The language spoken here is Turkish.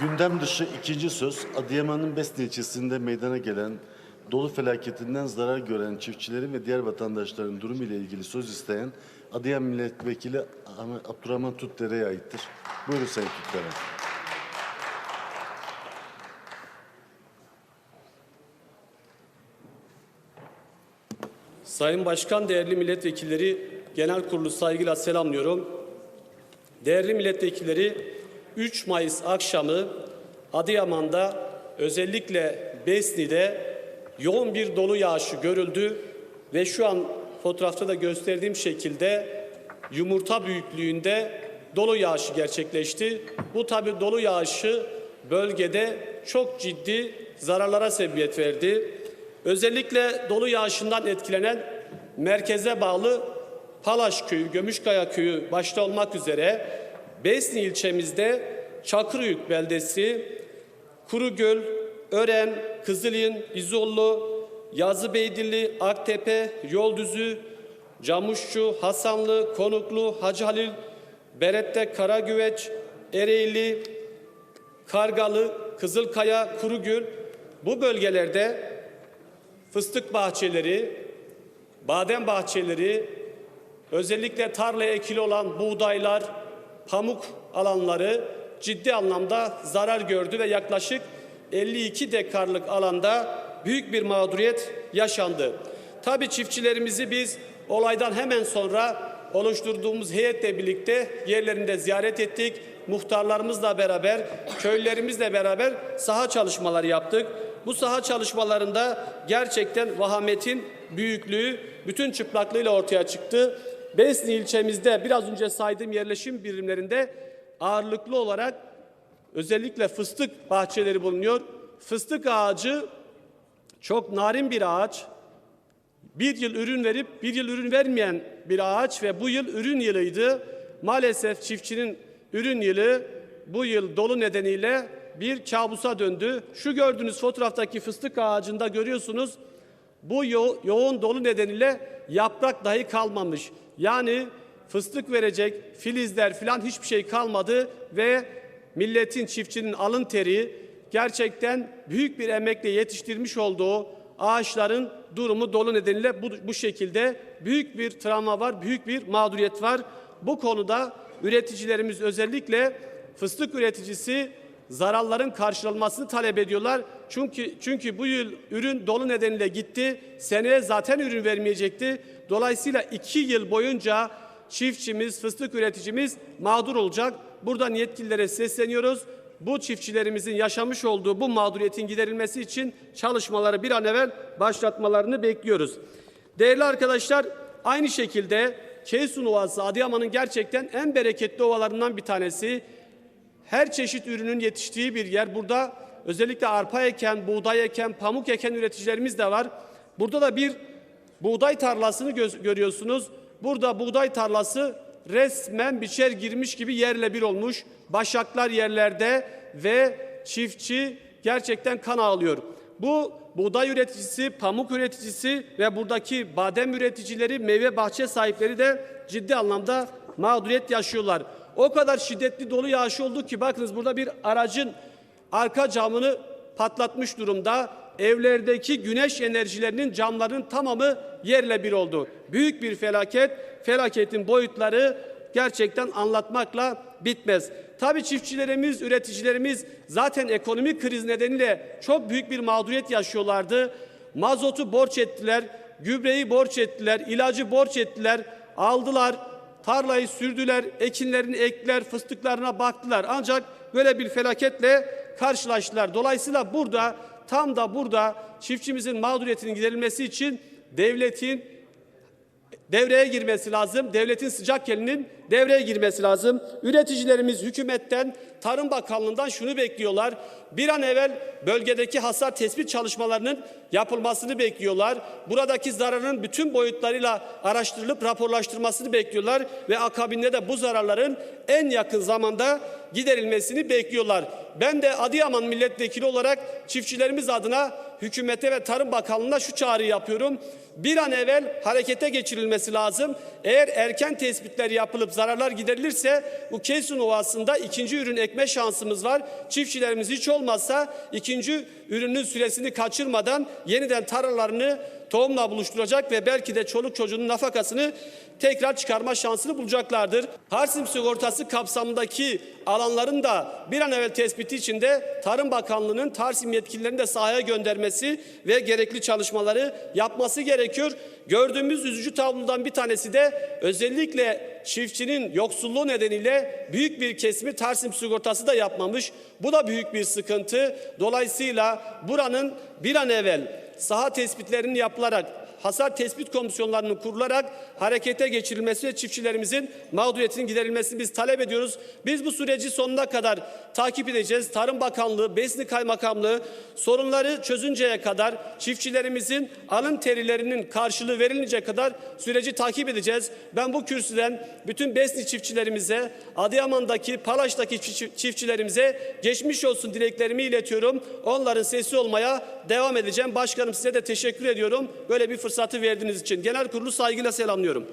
Gündem dışı ikinci söz Adıyaman'ın Besni ilçesinde meydana gelen dolu felaketinden zarar gören çiftçilerin ve diğer vatandaşların durumu ile ilgili söz isteyen Adıyaman Milletvekili Abdurrahman Tutdere'ye aittir. Buyurun Sayın Tutdere. Sayın Başkan, değerli milletvekilleri, genel kurulu saygıyla selamlıyorum. Değerli milletvekilleri, 3 Mayıs akşamı Adıyaman'da özellikle Besni'de yoğun bir dolu yağışı görüldü ve şu an fotoğrafta da gösterdiğim şekilde yumurta büyüklüğünde dolu yağışı gerçekleşti. Bu tabi dolu yağışı bölgede çok ciddi zararlara sebebiyet verdi. Özellikle dolu yağışından etkilenen merkeze bağlı Palaş Köyü, Gömüşkaya Köyü başta olmak üzere Besni ilçemizde Çakırıyük beldesi, Kurugöl, Ören, Kızılin, İzollu, Yazıbeydilli, Aktepe, Yoldüzü, Camuşçu, Hasanlı, Konuklu, Hacı Halil, Berette, Karagüveç, Ereğli, Kargalı, Kızılkaya, Kurugül bu bölgelerde fıstık bahçeleri, badem bahçeleri, özellikle tarlaya ekili olan buğdaylar, pamuk alanları ciddi anlamda zarar gördü ve yaklaşık 52 dekarlık alanda büyük bir mağduriyet yaşandı. Tabii çiftçilerimizi biz olaydan hemen sonra oluşturduğumuz heyetle birlikte yerlerinde ziyaret ettik. Muhtarlarımızla beraber, köylerimizle beraber saha çalışmaları yaptık. Bu saha çalışmalarında gerçekten vahametin büyüklüğü bütün çıplaklığıyla ortaya çıktı. Besni ilçemizde biraz önce saydığım yerleşim birimlerinde ağırlıklı olarak özellikle fıstık bahçeleri bulunuyor. Fıstık ağacı çok narin bir ağaç. Bir yıl ürün verip bir yıl ürün vermeyen bir ağaç ve bu yıl ürün yılıydı. Maalesef çiftçinin ürün yılı bu yıl dolu nedeniyle bir kabusa döndü. Şu gördüğünüz fotoğraftaki fıstık ağacında görüyorsunuz bu yo- yoğun dolu nedeniyle yaprak dahi kalmamış. Yani fıstık verecek filizler filan hiçbir şey kalmadı ve milletin çiftçinin alın teri gerçekten büyük bir emekle yetiştirmiş olduğu ağaçların durumu dolu nedeniyle bu, bu şekilde büyük bir travma var, büyük bir mağduriyet var. Bu konuda üreticilerimiz özellikle fıstık üreticisi zararların karşılanmasını talep ediyorlar. Çünkü çünkü bu yıl ürün dolu nedeniyle gitti. Seneye zaten ürün vermeyecekti. Dolayısıyla iki yıl boyunca çiftçimiz, fıstık üreticimiz mağdur olacak. Buradan yetkililere sesleniyoruz. Bu çiftçilerimizin yaşamış olduğu bu mağduriyetin giderilmesi için çalışmaları bir an evvel başlatmalarını bekliyoruz. Değerli arkadaşlar, aynı şekilde Keysun Ovası Adıyaman'ın gerçekten en bereketli ovalarından bir tanesi her çeşit ürünün yetiştiği bir yer. Burada özellikle arpa eken, buğday eken, pamuk eken üreticilerimiz de var. Burada da bir buğday tarlasını görüyorsunuz. Burada buğday tarlası resmen biçer girmiş gibi yerle bir olmuş. Başaklar yerlerde ve çiftçi gerçekten kan ağlıyor. Bu buğday üreticisi, pamuk üreticisi ve buradaki badem üreticileri, meyve bahçe sahipleri de ciddi anlamda mağduriyet yaşıyorlar. O kadar şiddetli dolu yağışı oldu ki bakınız burada bir aracın arka camını patlatmış durumda. Evlerdeki güneş enerjilerinin camlarının tamamı yerle bir oldu. Büyük bir felaket. Felaketin boyutları gerçekten anlatmakla bitmez. Tabii çiftçilerimiz, üreticilerimiz zaten ekonomik kriz nedeniyle çok büyük bir mağduriyet yaşıyorlardı. Mazotu borç ettiler, gübreyi borç ettiler, ilacı borç ettiler, aldılar, tarlayı sürdüler, ekinlerini ektiler, fıstıklarına baktılar. Ancak böyle bir felaketle karşılaştılar. Dolayısıyla burada tam da burada çiftçimizin mağduriyetinin giderilmesi için devletin devreye girmesi lazım. Devletin sıcak elinin devreye girmesi lazım. Üreticilerimiz hükümetten, Tarım Bakanlığı'ndan şunu bekliyorlar. Bir an evvel bölgedeki hasar tespit çalışmalarının yapılmasını bekliyorlar. Buradaki zararın bütün boyutlarıyla araştırılıp raporlaştırmasını bekliyorlar ve akabinde de bu zararların en yakın zamanda giderilmesini bekliyorlar. Ben de Adıyaman milletvekili olarak çiftçilerimiz adına hükümete ve Tarım Bakanlığı'na şu çağrıyı yapıyorum. Bir an evvel harekete geçirilmesi lazım. Eğer erken tespitler yapılıp zararlar giderilirse bu Kesun Ovası'nda ikinci ürün ekme şansımız var. Çiftçilerimiz hiç olmazsa ikinci ürünün süresini kaçırmadan yeniden tarlalarını tohumla buluşturacak ve belki de çoluk çocuğunun nafakasını tekrar çıkarma şansını bulacaklardır. Harsim sigortası kapsamındaki alanların da bir an evvel tespiti için de Tarım Bakanlığı'nın Tarsim yetkililerini de sahaya göndermesi ve gerekli çalışmaları yapması gerekiyor. Gördüğümüz üzücü tablodan bir tanesi de özellikle çiftçinin yoksulluğu nedeniyle büyük bir kesimi Tarsim sigortası da yapmamış. Bu da büyük bir sıkıntı. Dolayısıyla buranın bir an evvel saha tespitlerinin yapılarak hasar tespit komisyonlarının kurularak harekete geçirilmesi ve çiftçilerimizin mağduriyetinin giderilmesini biz talep ediyoruz. Biz bu süreci sonuna kadar takip edeceğiz. Tarım Bakanlığı, Besni Kaymakamlığı sorunları çözünceye kadar çiftçilerimizin alın terilerinin karşılığı verilince kadar süreci takip edeceğiz. Ben bu kürsüden bütün Besni çiftçilerimize, Adıyaman'daki, Palaş'taki çiftçi- çiftçilerimize geçmiş olsun dileklerimi iletiyorum. Onların sesi olmaya devam edeceğim. Başkanım size de teşekkür ediyorum. Böyle bir fırsatı verdiğiniz için. Genel kurulu saygıyla selamlıyorum.